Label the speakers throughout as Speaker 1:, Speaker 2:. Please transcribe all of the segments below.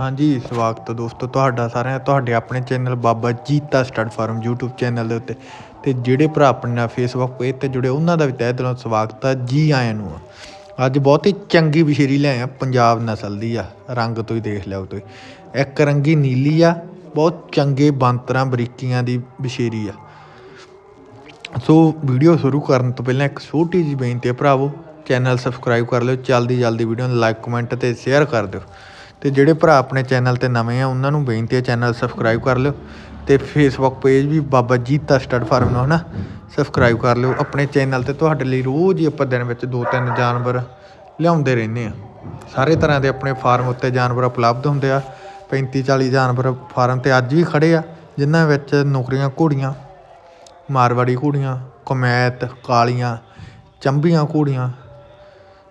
Speaker 1: ਹਾਂਜੀ, ਸਵਾਗਤ ਹੈ ਦੋਸਤੋ ਤੁਹਾਡਾ ਸਾਰਿਆਂ ਤੁਹਾਡੇ ਆਪਣੇ channel Baba Jita stud farm YouTube channel ਦੇ ਉੱਤੇ। ਤੇ ਜਿਹੜੇ ਭਰਾ ਆਪਣੇ ਨਾਲ ਫੇਸਬੁੱਕ ਪੇਜ ਤੇ ਜੁੜੇ, ਉਹਨਾਂ ਦਾ ਵੀ ਤਹਿ ਦਿਲੋਂ ਸਵਾਗਤ ਹੈ, ਜੀ ਆਇਆਂ ਨੂੰ ਅੱਜ ਬਹੁਤ ਹੀ ਚੰਗੀ ਵਿਸ਼ੇਰੀ ਲੈ ਆ ਪੰਜਾਬ ਨਸਲ ਦੀ ਆ, ਰੰਗ ਤੋਂ ਹੀ ਦੇਖ ਲਿਓ ਤੁਸੀਂ। ਇੱਕ ਰੰਗੀ ਨੀਲੀ ਆ, ਬਹੁਤ ਚੰਗੇ ਬੰਤਰਾਂ, ਬਰੀਕੀਆਂ ਦੀ ਵਿਸ਼ੇਰੀ ਆ। ਸੋ ਵੀਡੀਓ ਸ਼ੁਰੂ ਕਰਨ ਤੋਂ ਪਹਿਲਾਂ ਇੱਕ ਛੋਟੀ ਜਿਹੀ ਬੇਨਤੀ ਹੈ ਭਰਾਵੋ, ਚੈਨਲ ਸਬਸਕ੍ਰਾਈਬ ਕਰ ਲਿਓ ਜਲਦੀ ਜਲਦੀ ਵੀਡੀਓ ਨੂੰ ਲਾਈਕ ਕਮੈਂਟ ਤੇ ਸ਼ੇਅਰ ਕਰ ਦਿਓ। ਅਤੇ ਜਿਹੜੇ ਭਰਾ ਆਪਣੇ ਚੈਨਲ ਤੇ ਨਵੇਂ ਆ, ਉਹਨਾਂ ਨੂੰ ਬੇਨਤੀ ਹੈ ਚੈਨਲ ਸਬਸਕ੍ਰਾਈਬ ਕਰ ਲਿਓ ਅਤੇ ਫੇਸਬੁੱਕ ਪੇਜ ਵੀ ਬਾਬਾ ਜੀਤਾ ਸਟੱਡ ਫਾਰਮ ਨੂੰ ਹੈ ਨਾ ਸਬਸਕ੍ਰਾਈਬ ਕਰ ਲਿਓ। ਆਪਣੇ ਚੈਨਲ ਤੇ ਤੁਹਾਡੇ ਲਈ ਰੋਜ਼ ਹੀ ਆਪਾਂ ਦਿਨ ਵਿੱਚ ਦੋ ਤਿੰਨ ਜਾਨਵਰ ਲਿਆਉਂਦੇ ਰਹਿੰਦੇ ਆ। ਸਾਰੇ ਤਰ੍ਹਾਂ ਦੇ ਆਪਣੇ ਫਾਰਮ ਉੱਤੇ ਜਾਨਵਰ ਉਪਲਬਧ ਹੁੰਦੇ ਆ। 35 40 ਜਾਨਵਰ ਫਾਰਮ ਤੇ ਅੱਜ ਵੀ ਖੜੇ ਆ, ਜਿਨ੍ਹਾਂ ਵਿੱਚ ਨੌਕਰੀਆਂ ਘੋੜੀਆਂ, ਮਾਰਵਾੜੀ ਘੋੜੀਆਂ, ਕਮੈਤ, ਕਾਲੀਆਂ, ਚੰਬੀਆਂ ਘੋੜੀਆਂ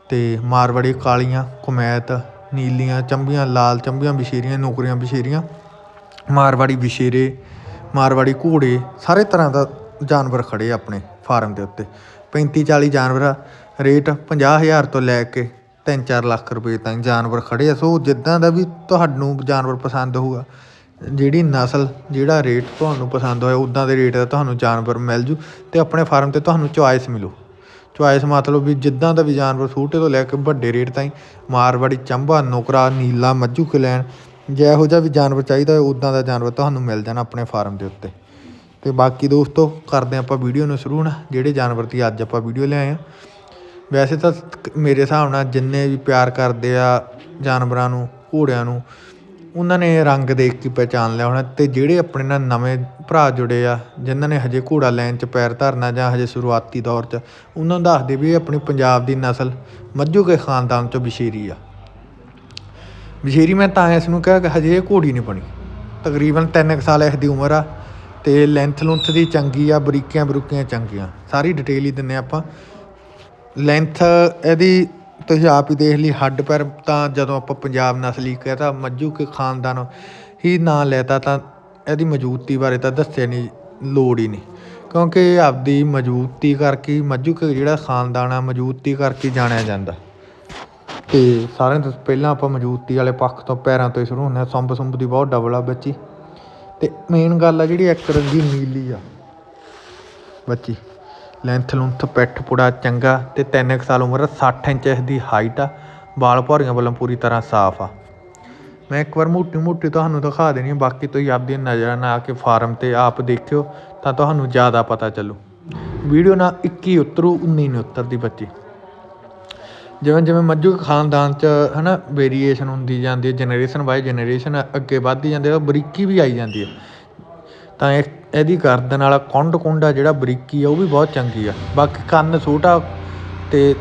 Speaker 1: ਤੇ ਮਾਰਵਾੜੀ ਕਾਲੀਆਂ, ਕਮੈਤ ਨੀਲੀਆਂ ਚੰਬੀਆਂ, ਲਾਲ ਚੰਬੀਆਂ ਵਿਸ਼ੇਰੀਆਂ ਨੌਕਰੀਆਂ ਵਿਸ਼ੇਰੀਆਂ ਮਾਰਵਾੜੀ ਵਿਸ਼ੇਰੇ ਮਾਰਵਾੜੀ ਘੋੜੇ, ਸਾਰੇ ਤਰ੍ਹਾਂ ਦਾ ਜਾਨਵਰ ਖੜ੍ਹੇ ਆ ਆਪਣੇ ਫਾਰਮ ਦੇ ਉੱਤੇ। 35 40 ਜਾਨਵਰ ਆ ਰੇਟ 50000 ਤੋਂ ਲੈ ਕੇ 3-4 ਲੱਖ ਰੁਪਏ ਤੱਕ ਜਾਨਵਰ ਖੜ੍ਹੇ ਆ। ਸੋ ਜਿੱਦਾਂ ਦਾ ਵੀ ਤੁਹਾਨੂੰ ਜਾਨਵਰ ਪਸੰਦ ਹੋਊਗਾ, ਜਿਹੜੀ ਨਸਲ, ਜਿਹੜਾ ਰੇਟ ਤੁਹਾਨੂੰ ਪਸੰਦ ਹੋਇਆ, ਉੱਦਾਂ ਦੇ ਰੇਟ ਦਾ ਤੁਹਾਨੂੰ ਜਾਨਵਰ ਮਿਲ ਜੂ ਅਤੇ ਆਪਣੇ ਫਾਰਮ ਤੇ ਤੁਹਾਨੂੰ ਚੁਆਇਸ ਮਿਲੂ। ਚੁਆਇਸ ਮਤਲਬ ਵੀ ਜਿੱਦਾਂ ਦਾ ਵੀ ਜਾਨਵਰ ਛੋਟੇ ਤੋਂ ਲੈ ਕੇ ਵੱਡੇ ਰੇਟ ਤਾਈਂ, ਮਾਰਵਾੜੀ ਚੰਬਾ, ਨੁਕਰਾ, ਨੀਲਾ, ਮੱਝੂ ਕਲੈਣ ਜਿਹੋ ਜਿਹਾ ਵੀ ਜਾਨਵਰ ਚਾਹੀਦਾ ਹੋਏ ਉਦਾਂ ਦਾ ਜਾਨਵਰ ਤੁਹਾਨੂੰ ਮਿਲ ਜਾਣਾ ਆਪਣੇ ਫਾਰਮ ਦੇ ਉੱਤੇ। ਤੇ ਬਾਕੀ ਦੋਸਤੋ, ਕਰਦੇ ਆਪਾਂ ਵੀਡੀਓ ਨੂੰ ਸ਼ੁਰੂ ਨਾ, ਜਿਹੜੇ ਜਾਨਵਰ ਦੀ ਅੱਜ ਆਪਾਂ ਵੀਡੀਓ ਲਿਆਏ ਆ। ਵੈਸੇ ਤਾਂ ਮੇਰੇ ਹਿਸਾਬ ਨਾਲ ਜਿੰਨੇ ਵੀ ਪਿਆਰ ਕਰਦੇ ਆ ਜਾਨਵਰਾਂ ਨੂੰ, ਘੋੜਿਆਂ ਨੂੰ ਉਹਨਾਂ ਨੇ ਰੰਗ ਦੇਖ ਕੇ ਪਹਿਚਾਣ ਲਿਆ ਹੋਣਾ ਅਤੇ ਜਿਹੜੇ ਆਪਣੇ ਨਾਲ ਨਵੇਂ ਭਰਾ ਜੁੜੇ ਆ, ਜਿਨ੍ਹਾਂ ਨੇ ਹਜੇ ਘੋੜਾ ਲੈਣ 'ਚ ਪੈਰ ਧਰਨਾ ਜਾਂ ਹਜੇ ਸ਼ੁਰੂਆਤੀ ਦੌਰ 'ਚ, ਉਹਨਾਂ ਨੂੰ ਦੱਸਦੇ ਵੀ ਇਹ ਆਪਣੀ ਪੰਜਾਬ ਦੀ ਨਸਲ ਮੱਝੂ ਕੇ ਖਾਨਦਾਨ 'ਚੋਂ ਵਿਸ਼ੇਰੀ ਆ। ਵਿਸ਼ੇਰੀ ਮੈਂ ਤਾਂ ਇਸ ਨੂੰ ਕਿਹਾ ਕਿ ਹਜੇ ਇਹ ਘੋੜੀ ਨਹੀਂ ਬਣੀ। ਤਕਰੀਬਨ 3 ਸਾਲ ਇਸ ਦੀ ਉਮਰ ਆ ਤੇ ਲੈਂਥ ਲੁੰਥ ਦੀ ਚੰਗੀ ਆ ਬਰੀਕੀਆਂ ਬਰੂਕੀਆਂ ਚੰਗੀਆਂ। ਸਾਰੀ ਡਿਟੇਲ ਹੀ ਦਿੰਨੇ ਆਪਾਂ। ਲੈਂਥ ਇਹਦੀ ਤੁਸੀਂ ਆਪ ਹੀ ਦੇਖ ਲਈ, ਹੱਡ ਪੈਰ ਤਾਂ ਜਦੋਂ ਆਪਾਂ ਪੰਜਾਬ ਨਸਲੀ ਕਹਤਾ ਮੱਝੂ ਕੇ ਖਾਨਦਾਨ ਹੀ ਨਾਂ ਲੈਤਾ ਤਾਂ ਇਹਦੀ ਮੌਜੂਦਗੀ ਬਾਰੇ ਤਾਂ ਦੱਸਿਆ ਨਹੀਂ, ਲੋੜ ਹੀ ਨਹੀਂ। ਕਿਉਂਕਿ ਆਪਦੀ ਮੌਜੂਦਗੀ ਕਰਕੇ ਮੱਝੂ ਕੇ ਜਿਹੜਾ ਖਾਨਦਾਨ ਆ, ਮੌਜੂਦਗੀ ਕਰਕੇ ਜਾਣਿਆ ਜਾਂਦਾ। ਤੇ ਸਾਰਿਆਂ ਤੋਂ ਪਹਿਲਾਂ ਆਪਾਂ ਮੌਜੂਦਗੀ ਵਾਲੇ ਪੱਖ ਤੋਂ ਪੈਰਾਂ ਤੋਂ ਹੀ ਸ਼ੁਰੂ ਹੁੰਦੇ ਆ ਸੰਬ ਸੰਬ ਦੀ ਬਹੁਤ ਡਬਲ ਆ ਬੱਚੀ। ਤੇ ਮੇਨ ਗੱਲ ਆ ਜਿਹੜੀ ਇੱਕ ਰੰਗੀ ਨੀਲੀ ਆ ਬੱਚੀ। ਲੈਂਥ ਲੁੰਥ ਪਿੱਠ ਪੁੜਾ ਚੰਗਾ ਅਤੇ ਤਿੰਨ ਕੁ ਸਾਲ ਉਮਰ ਆ 60 ਇੰਚ ਇਸ ਦੀ ਹਾਈਟ ਆ। ਵਾਲ ਭੌਰੀਆਂ ਵੱਲੋਂ ਪੂਰੀ ਤਰ੍ਹਾਂ ਸਾਫ਼ ਆ। ਮੈਂ ਇੱਕ ਵਾਰ ਮੋਟੀ ਮੋਟੀ ਤੁਹਾਨੂੰ ਦਿਖਾ ਦੇਣੀ ਆ, ਬਾਕੀ ਤੁਸੀਂ ਆਪਦੀਆਂ ਨਜ਼ਰਾਂ ਨਾਲ ਆ ਕੇ ਫਾਰਮ ਤੇ ਆਪ ਦੇਖਿਓ ਤਾਂ ਤੁਹਾਨੂੰ ਜ਼ਿਆਦਾ ਪਤਾ ਚੱਲੂ। ਵੀਡੀਓ ਨਾਲ 21 ਉਤਰੂ 19 ਨਹੀਂ ਉਤਰਦੀ ਬੱਚੀ। ਜਿਵੇਂ ਜਿਵੇਂ ਮੱਝੂ ਖਾਨਦਾਨ ਚ ਹਨਾ ਵੇਰੀਏਸ਼ਨ ਹੁੰਦੀ ਜਾਂਦੀ ਹੈ ਜਨਰੇਸ਼ਨ ਬਾਏ ਜਨਰੇਸ਼ਨ ਅੱਗੇ ਵੱਧਦੀ ਜਾਂਦੀ ਹੈ ਬਰੀਕੀ ਵੀ ਆਈ ਜਾਂਦੀ ਹੈ ਤਾਂ ਇਹ, ਇਹਦੀ ਗਰਦਨ ਵਾਲਾ ਕੁੰਡ ਕੁੰਡ ਆ, ਜਿਹੜਾ ਬਰੀਕੀ ਆ, ਉਹ ਵੀ ਬਹੁਤ ਚੰਗੀ ਆ। ਬਾਕੀ ਕੰਨ ਛੋਟਾ ਅਤੇ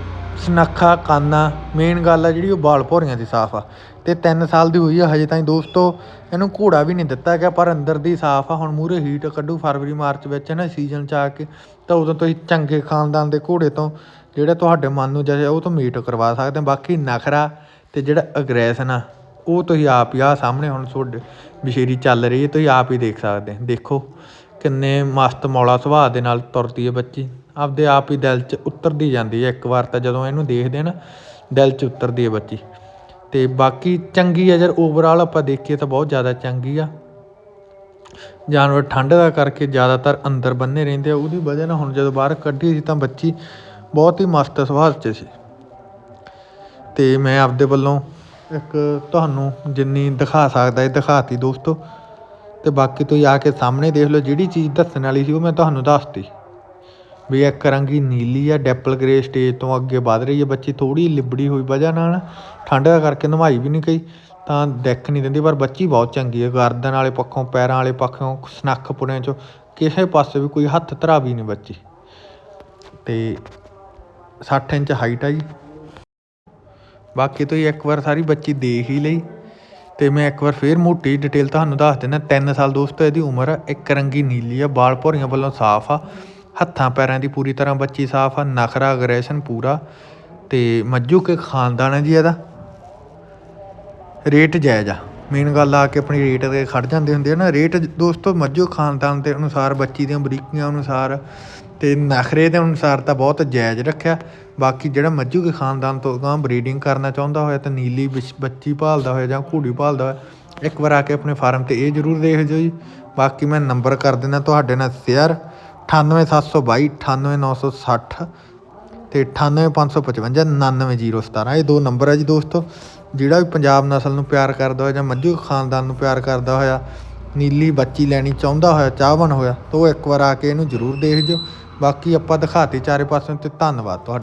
Speaker 1: ਸਨੱਖਾ ਕੰਨ ਆ। ਮੇਨ ਗੱਲ ਆ ਜਿਹੜੀ ਉਹ ਬਾਲ ਭੌਰੀਆਂ ਦੀ ਸਾਫ਼ ਆ। ਅਤੇ ਤਿੰਨ ਸਾਲ ਦੀ ਹੋਈ ਆ, ਹਜੇ ਤਾਈਂ ਦੋਸਤੋ, ਇਹਨੂੰ ਘੋੜਾ ਵੀ ਨਹੀਂ ਦਿੱਤਾ ਗਿਆ, ਪਰ ਅੰਦਰ ਦੀ ਸਾਫ਼ ਆ। ਹੁਣ ਮੂਹਰੇ ਹੀਟ ਕੱਢੂ ਫਰਵਰੀ, ਮਾਰਚ ਵਿੱਚ ਨਾ ਸੀਜ਼ਨ ਚ ਆ ਕੇ, ਤਾਂ ਉਦੋਂ ਤੁਸੀਂ ਚੰਗੇ ਖਾਨਦਾਨ ਦੇ ਘੋੜੇ ਤੋਂ ਜਿਹੜਾ ਤੁਹਾਡੇ ਮਨ ਨੂੰ ਜਾਏ ਉਹ ਤੋਂ ਮੀਟ ਕਰਵਾ ਸਕਦੇ ਬਾਕੀ ਨਖਰਾ ਅਤੇ ਜਿਹੜਾ ਅਗਰੈਸ਼ਨ ਆ ਉਹ ਤੁਸੀਂ ਆਪ ਹੀ ਆ ਸਾਹਮਣੇ ਹੁਣ ਤੁਹਾਡੇ ਵਿਸ਼ੇਰੀ ਚੱਲ ਰਹੀ ਹੈ, ਤੁਸੀਂ ਆਪ ਹੀ ਦੇਖ ਸਕਦੇ ਦੇਖੋ ਕਿੰਨੇ ਮਸਤ ਮੌਲਾ ਸੁਭਾਅ ਦੇ ਨਾਲ ਤੁਰਦੀ ਹੈ ਬੱਚੀ। ਆਪਦੇ ਆਪ ਹੀ ਦਿਲ 'ਚ ਉਤਰਦੀ ਜਾਂਦੀ ਹੈ ਇੱਕ ਵਾਰ ਤਾਂ ਜਦੋਂ ਇਹਨੂੰ ਦੇਖਦੇ ਆ ਨਾ, ਦਿਲ 'ਚ ਉਤਰਦੀ ਹੈ ਬੱਚੀ। ਤੇ ਬਾਕੀ ਚੰਗੀ ਆ ਜਰ ਓਵਰਆਲ ਆਪਾਂ ਦੇਖੀਏ ਤਾਂ ਬਹੁਤ ਜ਼ਿਆਦਾ ਚੰਗੀ ਆ। ਜਾਨਵਰ ਠੰਡ ਦਾ ਕਰਕੇ ਜ਼ਿਆਦਾਤਰ ਅੰਦਰ ਬੰਨੇ ਰਹਿੰਦੇ ਆ, ਉਹਦੀ ਵਜ੍ਹਾ ਨਾਲ ਹੁਣ ਜਦੋਂ ਬਾਹਰ ਕੱਢੀ ਸੀ ਤਾਂ ਬੱਚੀ ਬਹੁਤ ਹੀ ਮਸਤ ਸੁਭਾਅ 'ਚ ਸੀ। ਤੇ ਮੈਂ ਆਪਦੇ ਵੱਲੋਂ ਇੱਕ ਤੁਹਾਨੂੰ ਜਿੰਨੀ ਦਿਖਾ ਸਕਦਾ ਇਹ ਦਿਖਾਤੀ ਦੋਸਤੋ। ਅਤੇ ਬਾਕੀ ਤੁਸੀਂ ਆ ਕੇ ਸਾਹਮਣੇ ਦੇਖ ਲਓ ਜਿਹੜੀ ਚੀਜ਼ ਦੱਸਣ ਵਾਲੀ ਸੀ ਉਹ ਮੈਂ ਤੁਹਾਨੂੰ ਦੱਸਤੀ। ਵੀ ਇੱਕ ਰੰਗੀ ਨੀਲੀ ਆ, ਡੈਪਲ ਗ੍ਰੇ ਸਟੇਜ ਤੋਂ ਅੱਗੇ ਵੱਧ ਰਹੀ ਹੈ ਬੱਚੀ ਥੋੜੀ ਲਿਬੜੀ ਹੋਈ ਵਜ੍ਹਾ ਨਾਲ। ਠੰਡ ਦਾ ਕਰਕੇ ਨਵਾਈ ਵੀ ਨਹੀਂ ਗਈ, ਤਾਂ ਦਿੱਖ ਨਹੀਂ ਦਿੰਦੀ, ਪਰ ਬੱਚੀ ਬਹੁਤ ਚੰਗੀ ਹੈ ਗਰਦਨ ਵਾਲੇ ਪੱਖੋਂ, ਪੈਰਾਂ ਵਾਲੇ ਪੱਖੋਂ, ਸਨੱਖ ਪੁੜਿਆਂ ਚੋਂ, ਕਿਸੇ ਪਾਸੇ ਵੀ ਕੋਈ ਹੱਥ ਧਰਾਵੀ ਨਹੀਂ ਬੱਚੀ। ਤੇ 60 ਇੰਚ ਹਾਈਟ ਆ ਜੀ। ਬਾਕੀ ਤੁਸੀਂ ਇੱਕ ਵਾਰ ਸਾਰੀ ਬੱਚੀ ਦੇਖ ਹੀ ਲਈ ਤੇ ਮੈਂ ਇੱਕ ਵਾਰ ਫੇਰ ਮੋਟੀ ਡਿਟੇਲ ਤੁਹਾਨੂੰ ਦੱਸ ਦਿੰਦਾ। 3 ਸਾਲ ਦੋਸਤੋ ਇਹਦੀ ਉਮਰ ਆ, ਇੱਕ ਰੰਗੀ ਨੀਲੀ ਆ ਬਾਲ ਭੋਰੀਆਂ ਵੱਲੋਂ ਸਾਫ਼ ਆ, ਹੱਥਾਂ ਪੈਰਾਂ ਦੀ ਪੂਰੀ ਤਰ੍ਹਾਂ ਬੱਚੀ ਸਾਫ਼ ਆ, ਨਖਰਾ ਅਗਰੈਸ਼ਨ ਪੂਰਾ ਤੇ ਮੱਝੂ ਕੇ ਖਾਨਦਾਨ ਹੈ ਜੀ ਇਹਦਾ। ਰੇਟ ਜਾਇਜ਼ ਆ। ਮੇਨ ਗੱਲ ਆ ਕੇ ਆਪਣੀ ਰੇਟ ਤੇ ਖੜ ਜਾਂਦੇ ਹੁੰਦੇ ਆ ਨਾ। ਰੇਟ ਦੋਸਤੋ ਮੱਝੂ ਖਾਨਦਾਨ ਦੇ ਅਨੁਸਾਰ, ਬੱਚੀ ਦੀਆਂ ਬਰੀਕੀਆਂ ਅਨੁਸਾਰ ਤੇ ਨਖਰੇ ਦੇ ਅਨੁਸਾਰ ਤਾਂ ਬਹੁਤ ਜਾਇਜ਼ ਰੱਖਿਆ। ਬਾਕੀ ਜਿਹੜਾ ਮੱਝੂ ਕੇ ਖਾਨਦਾਨ ਤੋਂ ਗਾਂ ਬਰੀਡਿੰਗ ਕਰਨਾ ਚਾਹੁੰਦਾ ਹੋਇਆ ਤਾਂ ਨੀਲੀ ਬਿਛ- ਬੱਚੀ ਭਾਲਦਾ ਹੋਇਆ ਜਾਂ ਘੋੜੀ ਭਾਲਦਾ ਹੋਇਆ, ਇੱਕ ਵਾਰ ਆ ਕੇ ਆਪਣੇ ਫਾਰਮ ਤੇ ਇਹ ਜ਼ਰੂਰ ਦੇਖ ਜਿਓ ਜੀ। ਬਾਕੀ ਮੈਂ ਨੰਬਰ ਕਰ ਦਿੰਦਾ ਤੁਹਾਡੇ ਨਾਲ ਸ਼ੇਅਰ 98722 98960 ਤੇ 98555 99017 ਇਹ ਦੋ ਨੰਬਰ ਹੈ ਜੀ ਦੋਸਤੋ। ਜਿਹੜਾ ਵੀ ਪੰਜਾਬ ਨਸਲ ਨੂੰ ਪਿਆਰ ਕਰਦਾ ਹੋਇਆ ਜਾਂ ਮੱਝੂ ਖਾਨਦਾਨ ਨੂੰ ਪਿਆਰ ਕਰਦਾ ਹੋਇਆ, ਨੀਲੀ ਬੱਚੀ ਲੈਣੀ ਚਾਹੁੰਦਾ ਹੋਇਆ, ਚਾਹਵਾਨ ਹੋਇਆ, ਤਾਂ ਉਹ ਇੱਕ ਵਾਰ ਆ ਕੇ ਇਹਨੂੰ ਜ਼ਰੂਰ ਦੇਖ ਜਿਓ। ਬਾਕੀ ਆਪਾਂ ਦਿਖਾਤੀ ਚਾਰੇ ਪਾਸਿਓਂ ਤੇ ਧੰਨਵਾਦ ਤੁਹਾਡਾ।